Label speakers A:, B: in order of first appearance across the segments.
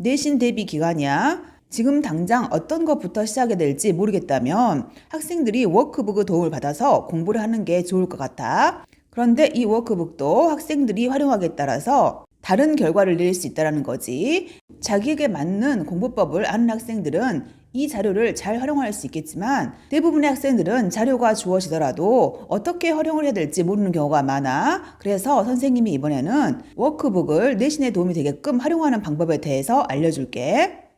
A: 내신 대비 기간이야. 지금 당장 어떤 것부터 시작이 될지 모르겠다면 학생들이 워크북의 도움을 받아서 공부를 하는 게 좋을 것 같아. 그런데 이 워크북도 학생들이 활용하기에 따라서 다른 결과를 낼 수 있다는 거지. 자기에게 맞는 공부법을 아는 학생들은 이 자료를 잘 활용할 수 있겠지만 대부분의 학생들은 자료가 주어지더라도 어떻게 활용을 해야 될지 모르는 경우가 많아. 그래서 선생님이 이번에는 워크북을 내신에 도움이 되게끔 활용하는 방법에 대해서 알려줄게.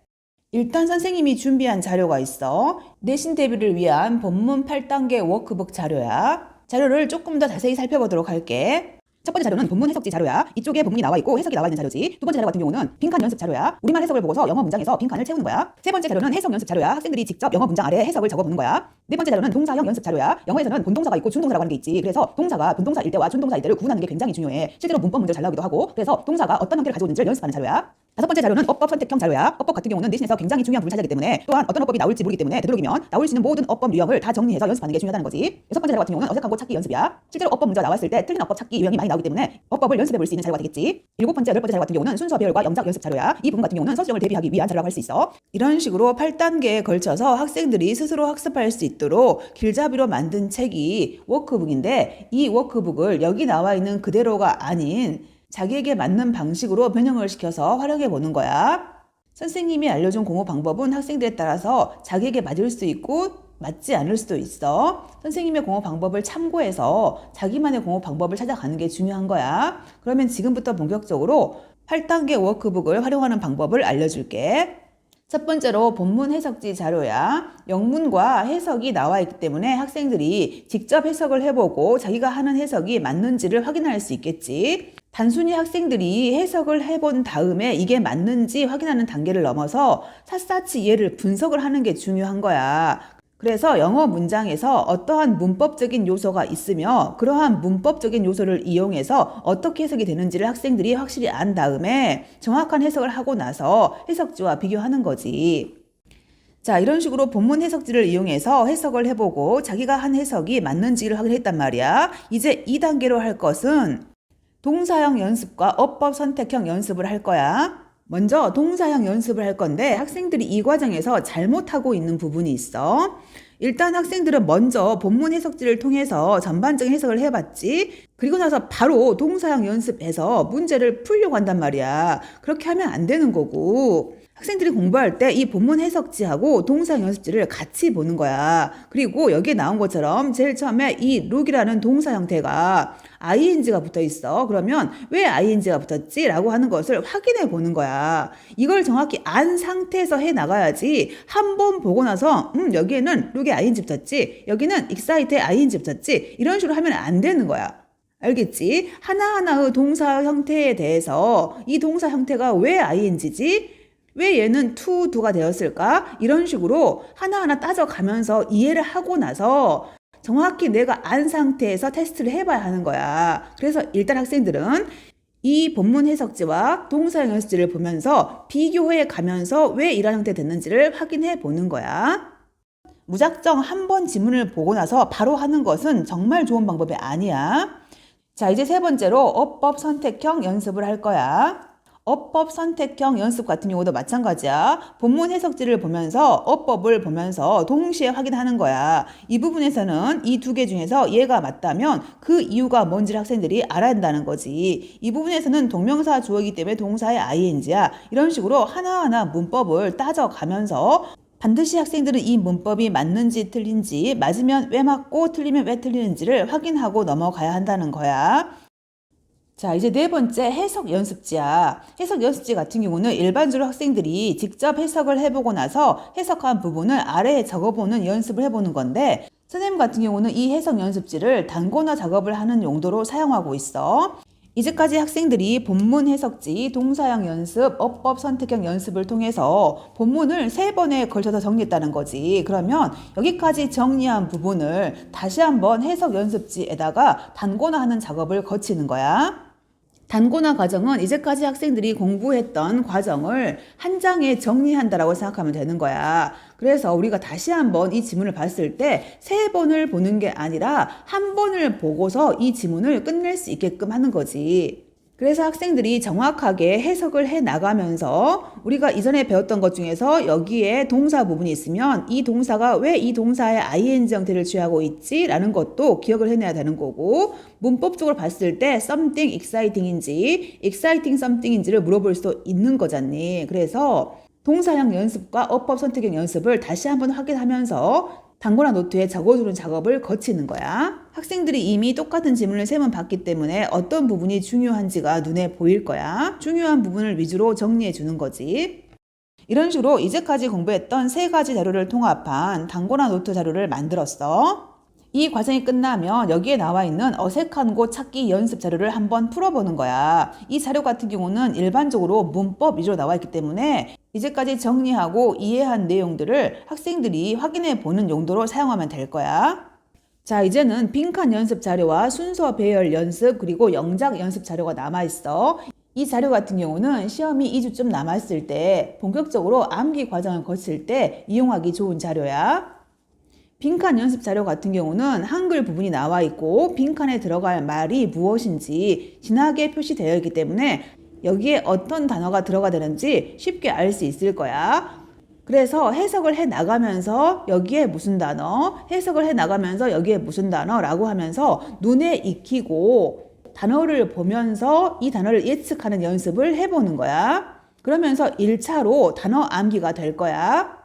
A: 일단 선생님이 준비한 자료가 있어. 내신 대비를 위한 본문 8단계 워크북 자료야. 자료를 조금 더 자세히 살펴보도록 할게. 첫 번째 자료는 본문 해석지 자료야. 이쪽에 본문이 나와 있고 해석이 나와 있는 자료지. 두 번째 자료 같은 경우는 빈칸 연습 자료야. 우리말 해석을 보고서 영어 문장에서 빈칸을 채우는 거야. 세 번째 자료는 해석 연습 자료야. 학생들이 직접 영어 문장 아래 해석을 적어보는 거야. 네 번째 자료는 동사형 연습 자료야. 영어에서는 본동사가 있고 준동사라고 하는 게 있지. 그래서 동사가 분동사일 때와 준동사일 때를 구분하는 게 굉장히 중요해. 실제로 문법 문제를 잘 나오기도 하고. 그래서 동사가 어떤 형태를 가지고 있는지를 연습하는 자료야. 다섯 번째 자료는 어법 선택형 자료야. 어법 같은 경우는 내신에서 굉장히 중요한 부분을 차지하기 때문에 또한 어떤 어법이 나올지 모르기 때문에 되도록이면 나올 수 있는 모든 어법 유형을 다 정리해서 연습하는 게 중요하다는 거지. 여섯 번째 자료 같은 경우는 어색하고 찾기 연습이야. 실제로 어법 문제가 나왔을 때 틀린 어법 찾기 유형이 많이 나오기 때문에 어법을 연습해 볼 수 있는 자료가 되겠지. 일곱 번째, 여덟 번째 자료 같은 경우는 순서 배열과 영작 연습 자료야. 이 부분 같은 경우는 서술형을 대비하기 위한 자료라고 할 수 있어. 이런 식으로 8단계에 걸쳐서 학생들이 스스로 학습할 수 있 도록 길잡이로 만든 책이 워크북인데 이 워크북을 여기 나와 있는 그대로가 아닌 자기에게 맞는 방식으로 변형을 시켜서 활용해 보는 거야. 선생님이 알려준 공부 방법은 학생들에 따라서 자기에게 맞을 수 있고 맞지 않을 수도 있어. 선생님의 공부 방법을 참고해서 자기만의 공부 방법을 찾아가는 게 중요한 거야. 그러면 지금부터 본격적으로 8단계 워크북을 활용하는 방법을 알려줄게. 첫 번째로 본문 해석지 자료야. 영문과 해석이 나와 있기 때문에 학생들이 직접 해석을 해보고 자기가 하는 해석이 맞는지를 확인할 수 있겠지. 단순히 학생들이 해석을 해본 다음에 이게 맞는지 확인하는 단계를 넘어서 샅샅이 얘를 분석을 하는 게 중요한 거야. 그래서 영어 문장에서 어떠한 문법적인 요소가 있으며 그러한 문법적인 요소를 이용해서 어떻게 해석이 되는지를 학생들이 확실히 안 다음에 정확한 해석을 하고 나서 해석지와 비교하는 거지. 자, 이런 식으로 본문 해석지를 이용해서 해석을 해보고 자기가 한 해석이 맞는지를 확인했단 말이야. 이제 2단계로 할 것은 동사형 연습과 어법 선택형 연습을 할 거야. 먼저 동사형 연습을 할 건데 학생들이 이 과정에서 잘못하고 있는 부분이 있어. 일단 학생들은 먼저 본문 해석지를 통해서 전반적인 해석을 해봤지. 그리고 나서 바로 동사형 연습해서 문제를 풀려고 한단 말이야. 그렇게 하면 안 되는 거고. 학생들이 공부할 때 이 본문 해석지하고 동사형 연습지를 같이 보는 거야. 그리고 여기에 나온 것처럼 제일 처음에 이 룩이라는 동사 형태가 ing가 붙어 있어. 그러면 왜 ing가 붙었지? 라고 하는 것을 확인해 보는 거야. 이걸 정확히 안 상태에서 해 나가야지 한 번 보고 나서 음 여기에는 룩에 ing 붙었지. 여기는 excite에 ing 붙었지. 이런 식으로 하면 안 되는 거야. 알겠지? 하나하나의 동사 형태에 대해서 이 동사 형태가 왜 ing지? 왜 얘는 to, do가 되었을까? 이런 식으로 하나하나 따져가면서 이해를 하고 나서 정확히 내가 안 상태에서 테스트를 해봐야 하는 거야. 그래서 일단 학생들은 이 본문 해석지와 동사형 연습지를 보면서 비교해 가면서 왜 이런 형태 됐는지를 확인해 보는 거야. 무작정 한 번 지문을 보고 나서 바로 하는 것은 정말 좋은 방법이 아니야. 자, 이제 세 번째로 어법 선택형 연습을 할 거야. 어법 선택형 연습 같은 경우도 마찬가지야. 본문 해석지를 보면서 어법을 보면서 동시에 확인하는 거야. 이 부분에서는 이 두 개 중에서 얘가 맞다면 그 이유가 뭔지를 학생들이 알아야 한다는 거지. 이 부분에서는 동명사 주어이기 때문에 동사의 ing야. 이런 식으로 하나하나 문법을 따져가면서 반드시 학생들은 이 문법이 맞는지 틀린지, 맞으면 왜 맞고 틀리면 왜 틀리는지를 확인하고 넘어가야 한다는 거야. 자, 이제 네 번째 해석 연습지야. 해석 연습지 같은 경우는 일반적으로 학생들이 직접 해석을 해보고 나서 해석한 부분을 아래에 적어보는 연습을 해보는 건데, 선생님 같은 경우는 이 해석 연습지를 단고나 작업을 하는 용도로 사용하고 있어. 이제까지 학생들이 본문 해석지, 동사형 연습, 어법 선택형 연습을 통해서 본문을 세 번에 걸쳐서 정리했다는 거지. 그러면 여기까지 정리한 부분을 다시 한번 해석 연습지에다가 단고나 하는 작업을 거치는 거야. 단고나 과정은 이제까지 학생들이 공부했던 과정을 한 장에 정리한다라고 생각하면 되는 거야. 그래서 우리가 다시 한번 이 지문을 봤을 때 세 번을 보는 게 아니라 한 번을 보고서 이 지문을 끝낼 수 있게끔 하는 거지. 그래서 학생들이 정확하게 해석을 해 나가면서 우리가 이전에 배웠던 것 중에서 여기에 동사 부분이 있으면 이 동사가 왜 이 동사의 ing 형태를 취하고 있지? 라는 것도 기억을 해내야 되는 거고 문법적으로 봤을 때 something exciting인지 exciting something인지를 물어볼 수도 있는 거잖니. 그래서 동사형 연습과 어법 선택형 연습을 다시 한번 확인하면서 단고나 노트에 적어주는 작업을 거치는 거야. 학생들이 이미 똑같은 지문을 세 번 봤기 때문에 어떤 부분이 중요한지가 눈에 보일 거야. 중요한 부분을 위주로 정리해 주는 거지. 이런 식으로 이제까지 공부했던 세 가지 자료를 통합한 단고나 노트 자료를 만들었어. 이 과정이 끝나면 여기에 나와 있는 어색한 곳 찾기 연습 자료를 한번 풀어보는 거야. 이 자료 같은 경우는 일반적으로 문법 위주로 나와 있기 때문에 이제까지 정리하고 이해한 내용들을 학생들이 확인해 보는 용도로 사용하면 될 거야. 자, 이제는 빈칸 연습 자료와 순서 배열 연습 그리고 영작 연습 자료가 남아 있어. 이 자료 같은 경우는 시험이 2주쯤 남았을 때 본격적으로 암기 과정을 거칠 때 이용하기 좋은 자료야. 빈칸 연습 자료 같은 경우는 한글 부분이 나와 있고 빈칸에 들어갈 말이 무엇인지 진하게 표시되어 있기 때문에 여기에 어떤 단어가 들어가 되는지 쉽게 알 수 있을 거야. 그래서 해석을 해 나가면서 여기에 무슨 단어, 해석을 해 나가면서 여기에 무슨 단어라고 하면서 눈에 익히고 단어를 보면서 이 단어를 예측하는 연습을 해보는 거야. 그러면서 1차로 단어 암기가 될 거야.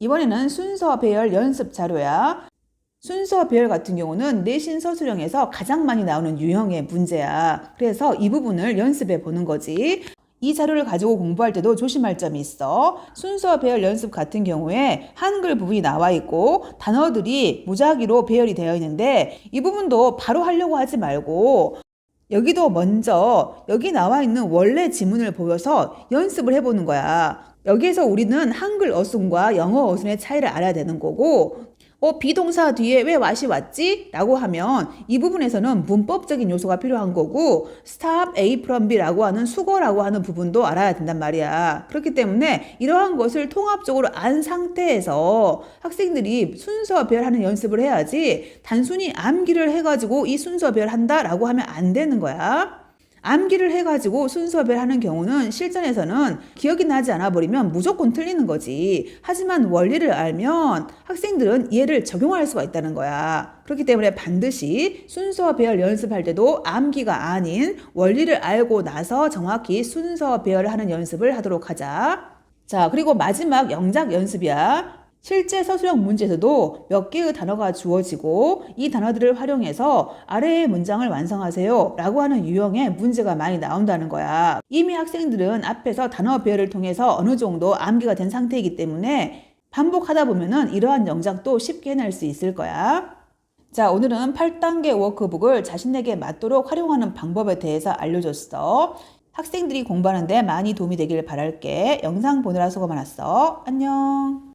A: 이번에는 순서 배열 연습 자료야. 순서 배열 같은 경우는 내신 서술형에서 가장 많이 나오는 유형의 문제야. 그래서 이 부분을 연습해 보는 거지. 이 자료를 가지고 공부할 때도 조심할 점이 있어. 순서 배열 연습 같은 경우에 한글 부분이 나와 있고 단어들이 무작위로 배열이 되어 있는데 이 부분도 바로 하려고 하지 말고 여기도 먼저 여기 나와 있는 원래 지문을 보여서 연습을 해보는 거야. 여기에서 우리는 한글 어순과 영어 어순의 차이를 알아야 되는 거고 어, 비동사 뒤에 왜 what이 왔지? 라고 하면 이 부분에서는 문법적인 요소가 필요한 거고 stop A from B라고 하는 수거라고 하는 부분도 알아야 된단 말이야. 그렇기 때문에 이러한 것을 통합적으로 안 상태에서 학생들이 순서 배열하는 연습을 해야지 단순히 암기를 해가지고 이 순서 배열한다라고 하면 안 되는 거야. 암기를 해가지고 순서별 하는 경우는 실전에서는 기억이 나지 않아 버리면 무조건 틀리는 거지. 하지만 원리를 알면 학생들은 이해를 적용할 수가 있다는 거야. 그렇기 때문에 반드시 순서 배열 연습할 때도 암기가 아닌 원리를 알고 나서 정확히 순서 배열을 하는 연습을 하도록 하자. 자, 그리고 마지막 영작 연습이야. 실제 서술형 문제에서도 몇 개의 단어가 주어지고 이 단어들을 활용해서 아래의 문장을 완성하세요 라고 하는 유형의 문제가 많이 나온다는 거야. 이미 학생들은 앞에서 단어 배열을 통해서 어느 정도 암기가 된 상태이기 때문에 반복하다 보면은 이러한 영작도 쉽게 해낼 수 있을 거야. 자, 오늘은 8단계 워크북을 자신에게 맞도록 활용하는 방법에 대해서 알려줬어. 학생들이 공부하는데 많이 도움이 되길 바랄게. 영상 보느라 수고 많았어. 안녕.